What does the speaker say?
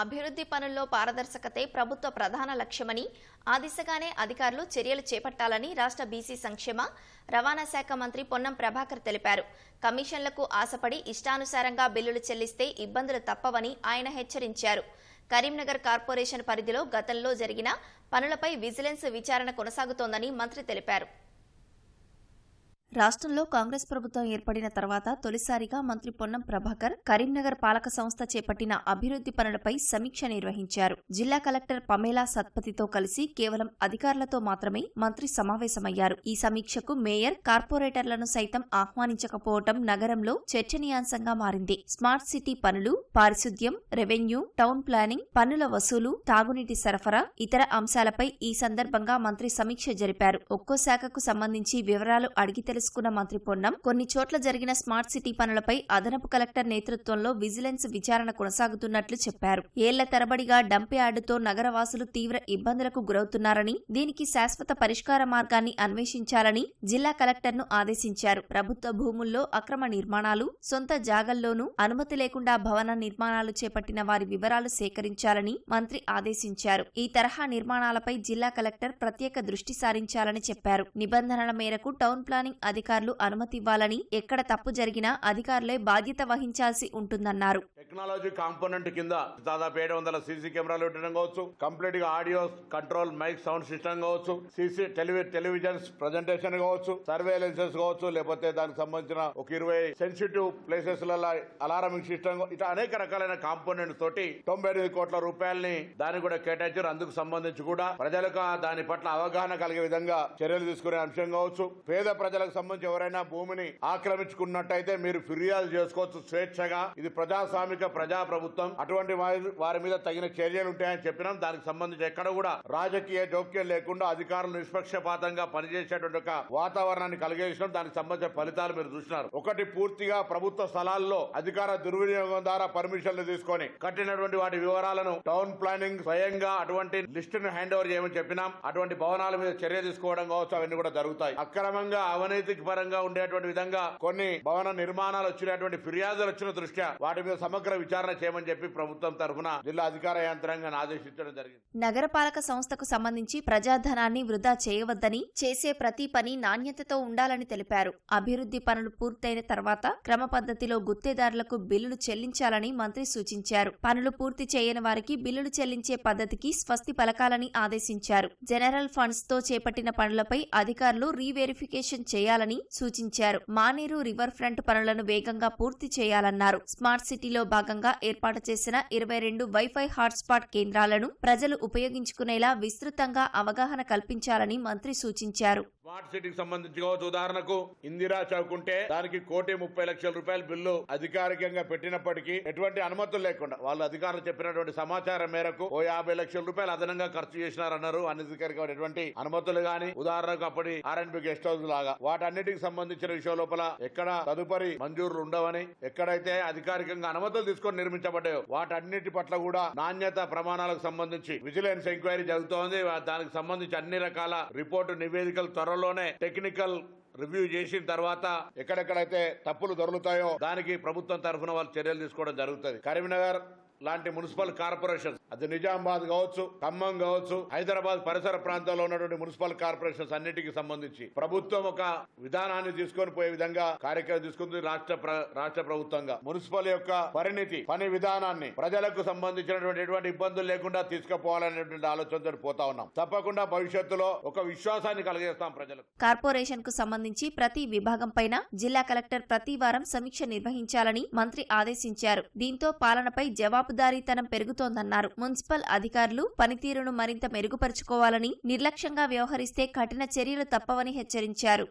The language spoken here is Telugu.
అభివృద్ధి పనుల్లో పారదర్శకతే ప్రభుత్వ ప్రధాన లక్ష్యమని ఆ దిశగానే అధికారులు చర్యలు చేపట్టాలని రాష్ట్ర బీసీ సంక్షేమ రవాణా శాఖ మంత్రి పొన్నం ప్రభాకర్ తెలిపారు. కమిషన్లకు ఆశపడి ఇష్టానుసారంగా బిల్లులు చెల్లిస్తే ఇబ్బందులు తప్పవని ఆయన హెచ్చరించారు. కరీంనగర్ కార్పొరేషన్ పరిధిలో గతంలో జరిగిన పనులపై విజిలెన్స్ విచారణ కొనసాగుతోందని మంత్రి తెలిపారు. రాష్ట్రంలో కాంగ్రెస్ ప్రభుత్వం ఏర్పడిన తర్వాత తొలిసారిగా మంత్రి పొన్నం ప్రభాకర్ కరీంనగర్ పాలక సంస్థ చేపట్టిన అభివృద్ధి పనులపై సమీక్ష నిర్వహించారు. జిల్లా కలెక్టర్ పమేలా సత్పతితో కలిసి కేవలం అధికారులతో మాత్రమే మంత్రి సమావేశమయ్యారు. ఈ సమీక్షకు మేయర్ కార్పొరేటర్లను సైతం ఆహ్వానించకపోవటం నగరంలో చర్చనీయాంశంగా మారింది. స్మార్ట్ సిటీ పనులు పారిశుద్ధ్యం రెవెన్యూ టౌన్ ప్లానింగ్ పన్నుల వసూలు తాగునీటి సరఫరా ఇతర అంశాలపై ఈ సందర్భంగా మంత్రి సమీక్ష జరిపారు. ఒక్కో శాఖకు సంబంధించి వివరాలు అడిగి తెలుసుకున్న మంత్రి పొన్నం కొన్ని చోట్ల జరిగిన స్మార్ట్ సిటీ పనులపై అదనపు కలెక్టర్ నేతృత్వంలో విజిలెన్స్ విచారణ కొనసాగుతున్నట్లు చెప్పారు. ఏళ్ళ తరబడిగా డంప్ యార్డుతో నగరవాసులు తీవ్ర ఇబ్బందులకు గురవుతున్నారని దీనికి శాశ్వత పరిష్కార మార్గాన్ని అన్వేషించాలని జిల్లా కలెక్టర్ను ఆదేశించారు. ప్రభుత్వ భూముల్లో అక్రమ నిర్మాణాలు సొంత జాగల్లోనూ అనుమతి లేకుండా భవన నిర్మాణాలు చేపట్టిన వారి వివరాలు సేకరించాలని మంత్రి ఆదేశించారు. ఈ తరహా నిర్మాణాలపై జిల్లా కలెక్టర్ ప్రత్యేక దృష్టి సారించాలని చెప్పారు. నిబంధనల మేరకు టౌన్ ప్లానింగ్ అధికారులు అనుమతి ఇవ్వాలని ఎక్కడ తప్పు జరిగినా అధికారులే బాధ్యత వహించాల్సి ఉంటుందన్నారు. టెక్నాలజీ కాంపోనెంట్ కింద దాదాపు ఏడు వందల సీసీ కెమెరాలు పెట్టడం కావచ్చు కంప్లీట్గా audio control mic sound system కావచ్చు సీసీ టెలివి టెలివిజన్స్ ప్రజెంటేషన్ కావచ్చు సర్వేలెన్సెస్ కావచ్చు లేకపోతే దానికి సంబంధించిన ఒక ఇరవై సెన్సిటివ్ ప్లేసెస్ అలారమింగ్ సిస్టమ్ ఇట్లా అనేక రకాలైన కాంపోనెంట్ తోటి తొంభై ఎనిమిది కోట్ల రూపాయలని దానికి కూడా కేటాయించారు. అందుకు సంబంధించి కూడా ప్రజలకు దాని పట్ల అవగాహన కలిగే విధంగా చర్యలు తీసుకునే అంశం కావచ్చు. పేద ప్రజలకు సంబంధించి ఎవరైనా భూమిని ఆక్రమించుకున్నట్టయితే మీరు ఫిర్యాదు చేసుకోవచ్చు స్వేచ్ఛగా. ఇది ప్రజాస్వామిక ప్రజా ప్రభుత్వం అటువంటి వారి- వారి మీద తగిన చర్యలు ఉంటాయని చెప్పినాం. దానికి సంబంధించి ఎక్కడ కూడా రాజకీయ జోక్యం లేకుండా అధికారులు నిష్పక్షపాతంగా పనిచేసేటువంటి ఒక వాతావరణాన్ని కలిగేసినాం దానికి సంబంధించిన ఫలితాలు మీరు చూసినారు. ఒకటి పూర్తిగా ప్రభుత్వ స్థలాల్లో అధికార దుర్వినియోగం ద్వారా పర్మిషన్లు తీసుకొని కట్టినటువంటి వాటి వివరాలను టౌన్ ప్లానింగ్ స్వయంగా అటువంటి లిస్ట్ను హ్యాండ్ ఓవర్ చేయమని చెప్పినాం. అటువంటి భవనాల మీద చర్య తీసుకోవడం కావచ్చు. అవన్నీ కూడా జరుగుతాయి. అక్రమంగా అవినీతి అవినీతికి పరంగా ఉండేటువంటి విధంగా కొన్ని భవన నిర్మాణాలు వచ్చినటువంటి ఫిర్యాదులు వచ్చిన దృష్ట్యా వాటి మీద సమగ్ర విచారణ చేయమని చెప్పి ప్రభుత్వం తరఫున జిల్లా అధికార యంత్రాంగాన్ని ఆదేశించడం జరిగింది. నగరపాలక సంస్థకు సంబంధించి ప్రజాధనాన్ని వృధా చేయవద్దని చేసే ప్రతి పని నాణ్యతతో ఉండాలని తెలిపారు. అభివృద్ధి పనులు పూర్తయిన తర్వాత క్రమ పద్ధతిలో గుత్తేదారులకు బిల్లులు చెల్లించాలని మంత్రి సూచించారు. పనులు పూర్తి చేయని వారికి బిల్లులు చెల్లించే పద్ధతికి స్వస్తి పలకాలని ఆదేశించారు. జనరల్ ఫండ్స్తో చేపట్టిన పనులపై అధికారులు రీవెరిఫికేషన్ చేయాలని సూచించారు. మానేరు రివర్ ఫ్రంట్ పనులను వేగంగా పూర్తి చేయాలన్నారు. స్మార్ట్ సిటీలో భాగంగా ఏర్పాటు చేసిన ఇరవై రెండు వైఫై హాట్స్పాట్ కేంద్రాలను ప్రజలు ఉపయోగించుకునేలా విస్తృతంగా అవగాహన కల్పించాలని మంత్రి సూచించారు. స్మార్ట్ సిటీకి సంబంధించి కావచ్చు. ఉదాహరణకు ఇందిరా చౌక్ ఉంటే దానికి కోటి ముప్పై లక్షల రూపాయల బిల్లు అధికారికంగా పెట్టినప్పటికీ ఎటువంటి అనుమతులు లేకుండా వాళ్ళు అధికారులు చెప్పినటువంటి సమాచారం మేరకు ఓ యాభై లక్షల రూపాయలు అదనంగా ఖర్చు చేసినారన్నారు. అనధికారికమైనటువంటి అనుమతులు గాని ఉదాహరణకు అప్పటి ఆర్ఎన్బి గెస్ట్ హౌస్ లాగా. వాటన్నిటికి సంబంధించిన విషయం లోపల ఎక్కడ తదుపరి మంజూరులు ఉండవని ఎక్కడైతే అధికారికంగా అనుమతులు తీసుకొని నిర్మించబడ్డాయో వాటన్నిటి పట్ల కూడా నాణ్యత ప్రమాణాలకు సంబంధించి విజిలెన్స్ ఎంక్వైరీ జరుగుతోంది. దానికి సంబంధించి అన్ని రకాల రిపోర్టు నివేదికలు త్వరలోనే టెక్నికల్ రివ్యూ చేసిన తర్వాత ఎక్కడెక్కడైతే తప్పులు దొరుకుతాయో దానికి ప్రభుత్వం తరఫున వాళ్ళు చర్యలు తీసుకోవడం జరుగుతుంది. కరీంనగర్ లాంటి మున్సిపల్ కార్పొరేషన్స్. అది నిజామాబాద్ కావచ్చు ఖమ్మం కావచ్చు హైదరాబాద్ పరిసర ప్రాంతాల్లో ఉన్నటువంటి మున్సిపల్ కార్పొరేషన్స్ అన్నిటికీ సంబంధించి. ప్రభుత్వం ఒక విధానాన్ని తీసుకొని పోయే విధంగా కార్యక్రమం తీసుకుంది రాష్ట్ర ప్ర- రాష్ట్ర ప్రభుత్వంగా. మున్సిపల్ యొక్క పరిణితి పని విధానాన్ని ప్రజలకు సంబంధించినటువంటి ఎటువంటి ఇబ్బందులు లేకుండా తీసుకుపోవాలనేటువంటి ఆలోచనతో పోతా ఉన్నాం. తప్పకుండా భవిష్యత్తులో ఒక విశ్వాసాన్ని కలిగేస్తాం ప్రజలకు. కార్పొరేషన్కు సంబంధించి ప్రతి విభాగం పైన జిల్లా కలెక్టర్ ప్రతి వారం సమీక్ష నిర్వహించాలని మంత్రి ఆదేశించారు. దీంతో పాలనపై జవాబు జవాబుదారీతనం పెరుగుతోందన్నారు. మున్సిపల్ అధికారులు పనితీరును మరింత మెరుగుపరుచుకోవాలని నిర్లక్ష్యంగా వ్యవహరిస్తే కఠిన చర్యలు తప్పవని హెచ్చరించారు.